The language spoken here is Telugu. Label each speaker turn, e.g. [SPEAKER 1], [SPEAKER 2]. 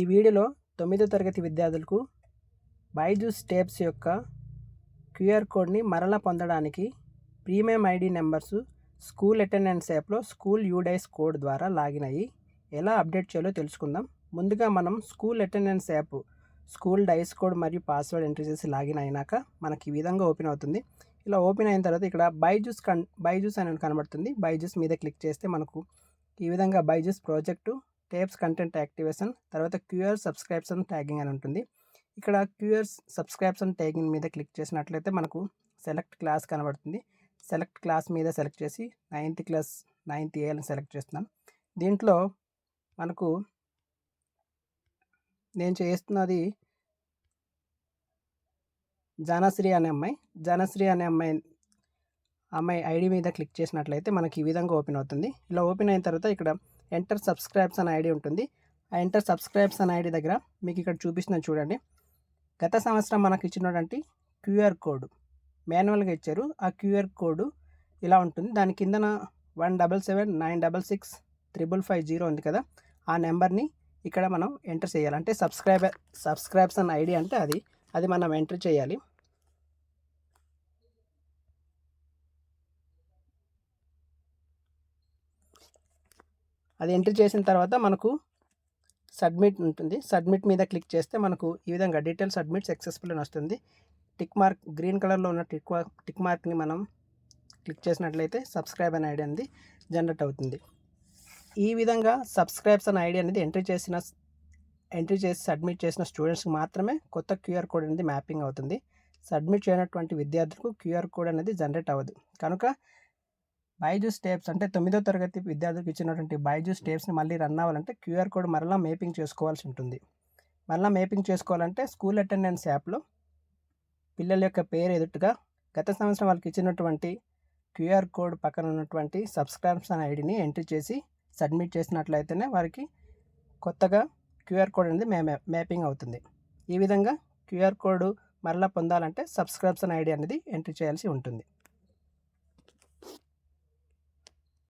[SPEAKER 1] ఈ వీడియోలో తొమ్మిదో తరగతి విద్యార్థులకు బైజూస్ స్టేప్స్ యొక్క క్యూఆర్ కోడ్ని మరలా పొందడానికి premium ID numbers school attendance యాప్లో స్కూల్ యూడైస్ కోడ్ ద్వారా లాగిన్ అయ్యి ఎలా అప్డేట్ చేయాలో తెలుసుకుందాం. ముందుగా మనం school attendance app school DISE code మరియు పాస్వర్డ్ ఎంట్రీ చేసి లాగిన్ అయినాక మనకి ఈ విధంగా ఓపెన్ అవుతుంది. ఇలా ఓపెన్ అయిన తర్వాత ఇక్కడ బైజూస్ కన్ బైజూస్ అని కనబడుతుంది. బైజూస్ మీద క్లిక్ చేస్తే మనకు ఈ విధంగా Byju's project tabs content activation తర్వాత క్యూఆర్ సబ్స్క్రిప్షన్ ట్యాగింగ్ అని ఉంటుంది. ఇక్కడ క్యూఆర్ సబ్స్క్రిప్షన్ ట్యాగింగ్ మీద క్లిక్ చేసినట్లయితే మనకు సెలెక్ట్ క్లాస్ కనబడుతుంది. సెలెక్ట్ క్లాస్ మీద సెలెక్ట్ చేసి నైన్త్ క్లాస్ నైన్త్ ఏఎల్ని అని సెలెక్ట్ చేస్తున్నాను దీంట్లో మనకు నేను చేస్తున్నది జానశ్రీ అనే అమ్మాయి. జానశ్రీ అనే అమ్మాయి అమ్మాయి ఐడి మీద క్లిక్ చేసినట్లయితే మనకి ఈ విధంగా ఓపెన్ అవుతుంది. ఇలా ఓపెన్ అయిన తర్వాత ఇక్కడ ఎంటర్ సబ్స్క్రైబ్స్ అనే ఐడి ఉంటుంది. ఆ ఎంటర్ సబ్స్క్రైబ్స్ అనే ఐడి దగ్గర మీకు ఇక్కడ చూపిస్తున్నాను చూడండి. గత సంవత్సరం మనకు ఇచ్చినటువంటి క్యూఆర్ కోడ్ మాన్యువల్గా ఇచ్చారు. ఆ క్యూఆర్ కోడ్ ఇలా ఉంటుంది. దాని కిందన one double seven nine double six triple five zero ఉంది కదా. ఆ నెంబర్ని ఇక్కడ మనం ఎంటర్ చేయాలి. అంటే సబ్స్క్రైబర్ సబ్స్క్రైబ్స్ అన్న ఐడి అంటే అది. అది మనం ఎంటర్ చేయాలి. అది ఎంట్రీ చేసిన తర్వాత మనకు సబ్మిట్ ఉంటుంది. సబ్మిట్ మీద క్లిక్ చేస్తే మనకు ఈ విధంగా డీటెయిల్ సబ్మిట్ సక్సెస్ఫుల్ అని వస్తుంది. టిక్ మార్క్ గ్రీన్ కలర్లో ఉన్న టిక్ టిక్ మార్క్ని మనం క్లిక్ చేసినట్లయితే సబ్స్క్రైబ్ అనే ఐడి అనేది జనరేట్ అవుతుంది. ఈ విధంగా సబ్స్క్రైబ్స్ అనే ఐడి అనేది ఎంట్రీ చేసిన ఎంట్రీ చేసి సబ్మిట్ చేసిన స్టూడెంట్స్కి మాత్రమే కొత్త క్యూఆర్ కోడ్ అనేది మ్యాపింగ్ అవుతుంది. సబ్మిట్ చేయనటువంటి విద్యార్థులకు క్యూఆర్ కోడ్ అనేది జనరేట్ అవ్వదు. కనుక బైజూస్ టేప్స్ అంటే తొమ్మిదో తరగతి విద్యార్థులకు ఇచ్చినటువంటి బైజూస్ టేప్స్ని మళ్ళీ రన్ అవ్వాలంటే క్యూఆర్ కోడ్ మరలా మేపింగ్ చేసుకోవాల్సి ఉంటుంది. మరలా మేపింగ్ చేసుకోవాలంటే స్కూల్ అటెండెన్స్ యాప్లో పిల్లల యొక్క పేరు ఎదుటిగా గత సంవత్సరం వాళ్ళకి ఇచ్చినటువంటి క్యూఆర్ కోడ్ పక్కన ఉన్నటువంటి సబ్స్క్రైబ్స్ ఐడిని ఎంట్రీ చేసి సబ్మిట్ చేసినట్లయితేనే వారికి కొత్తగా క్యూఆర్ కోడ్ అనేది మే మ్యాపింగ్ అవుతుంది. ఈ విధంగా క్యూఆర్ కోడ్ మరలా పొందాలంటే సబ్స్క్రైబ్స్ ఐడి అనేది ఎంట్రీ చేయాల్సి ఉంటుంది.